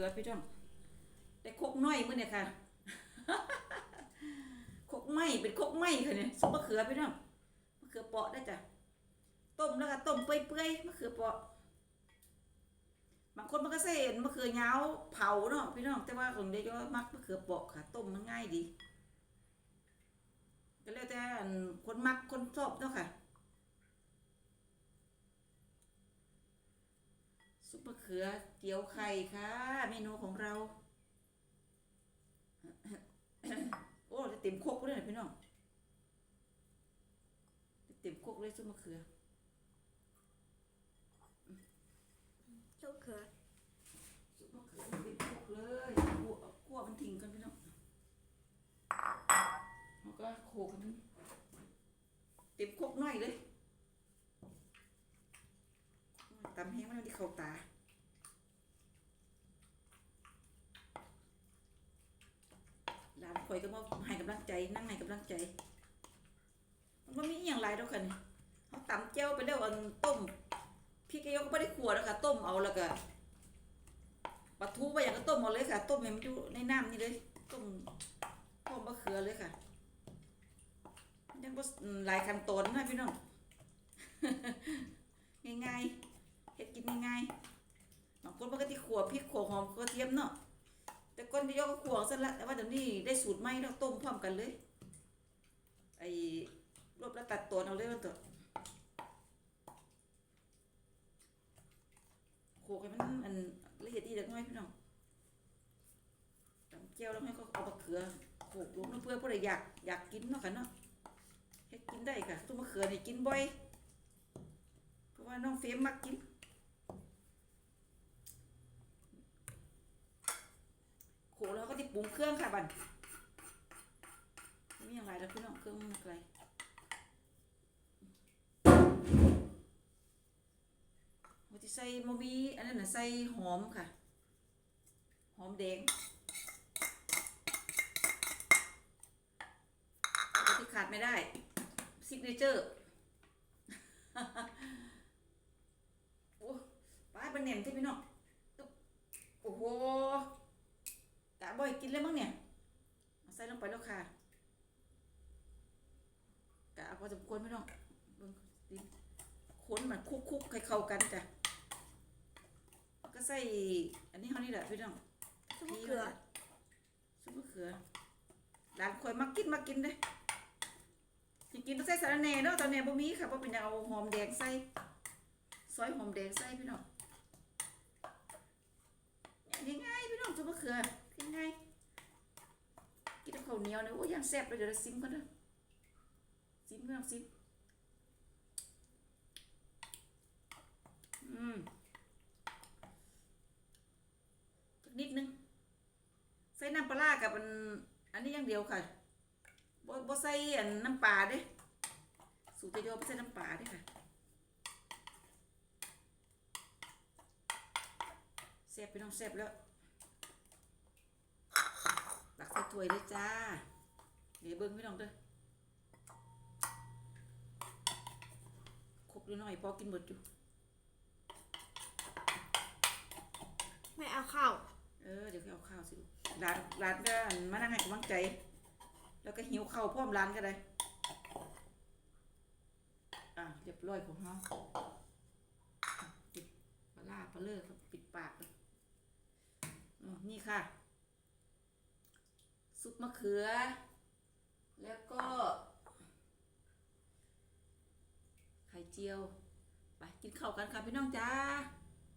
ขือพี่น้องแต่คกน้อยมื้อเนี่ยค่ะคกไหมเป็นคกไหมค่ะเนี่ยซุปมะเขือพี่น้องมะเขือเปาะได้จ้ะต้มแล้วก็ต้มเปื่อยๆมะเขือเปาะบางคนมันก็ใส่มะเขือยาวเผาเนาะพี่น้องแต่ว่าของเด็กก็มักมะเขือเปาะค่ะ ต้มมันง่ายดีก็แล้วแต่คนมักคนชอบเนาะค่ะ ซุปมะเขือเจียวไข่ค่ะ เมนูของเรา โอ้จะเต็มโคกเลยนะพี่น้องเต็มโคกเลยซุปมะเขือลูกเขือซุปมะเขือเต็มโคกเลยคั่วคั่วมันทิ้งกันพี่น้องแล้วก็โขกให้มันเต็มโคกหน่อยเลยตำแห้งมันที่ เข้าตา หลานคอยก็มาให้กำลังใจนั่งให้กำลังใจ มันบ่มีอย่างไรดอกค่ะนี่เขาตำเจียวไปแล้วอันต้มพริกเกยก็ไม่ได้ขัวแล้วค่ะต้มเอาแล้วก็ปลาทูไปอย่างก็ต้มเอาเลยค่ะ ต้มให้มันอยู่ในน้ำนี่เลยต้มต้มมะเขือเลยค่ะยังบ่หลายขั้นตอนนะพี่น้อง ง่ายๆ เฮ็ดกินง่ายๆบางคนปกติขัวพริกขัวหอมกระเทียมเนาะแต่ก่อนที่ยกก็ขวซะละแต่ว่าเดี๋ยวนี้ได้สูตรใหม่แล้วต้มพร้อมกันเลยไอ้รวบแล้วตัดตัวเอาเลยมันตัวโขกให้มันอันละเอียดดีเด็กน้อยพี่น้องตำแก้วแล้วให้ก็เอามะเขือโขกลงน้ำเพื่อผู้ใดอยากอยากกินเนาะค่ะเนาะเฮ็ดกินได้ค่ะตุ้มมะเขือนี่กินบ่อย เพราะว่าน้องเฟมมักกิน โขลกแล้วก็ที่ ปรุงเครื่องค่ะบันไม่อย่างไรแล้วพี่น้องเครื่องมันไกลเราจะใส่โมะมีอันนั้นน่ะใส่หอมค่ะ หอมแดงที่ขาดไม่ได้ซิกเนเจอร์โอ้ป้ายเป็นเน่นที่พี่น้องโอ้โห อยกินเลยมั้งเนี่ยเอาใส่ลงไปแล้วค่ะกะเอาพอสมควรพี่น้องเบิ่งดิคนมันคุกคุกๆให้เข้ากันจ้ะแล้วก็ใส่อันนี้เท่านี้แหละพี่น้องลูกเขือซุปมะเขือหลานคอยมากินมากินเด้สิกินต้องใส่สาระแหน่เนาะตอนนี้บ่มีค่ะบ่เป็นหยังเอาหอมแดงใส่ซอยหอมแดงใส่พี่น้องง่ายๆพี่น้องซุปมะเขือง่ายๆกินกับ ข้าวเหนียวเนี่ยโอ้ยยังแซ่บเลยเดี๋ยวเราซิมก่อนเด้อซิมพี่น้องซิมอืมสักนิดนึงใส่น้ำปลากับอันอันนี้อย่างเดียวค่ะบ่บ่ใส่อันน้ำปลาเด้สูตรจะโยมใส่น้ำปลาเด้ค่ะแซ่บไปน้องแซ่บแล้วตักใส่ ถ้วยเลยจ้าเดี๋ยวเบิ้งพี่น้องเด้อครบหน่อยๆพอกินหมดอยู่ไม่เอาข้าวเออเดี๋ยวเอาข้าวสิลูกร้านร้านก็อั่นมานั่งให้กำลังใจ แล้วก็หิวข้าวพร้อมร้านก็ได้อะเรียบร้อยของเราปิดปลาล่าปลาเลิกปิดปากเลยอืมนี่ค่ะ ซุปมะเขือ แล้วก็ ไข่เจียว ไปกินข้าวกันค่ะพี่น้องจ้า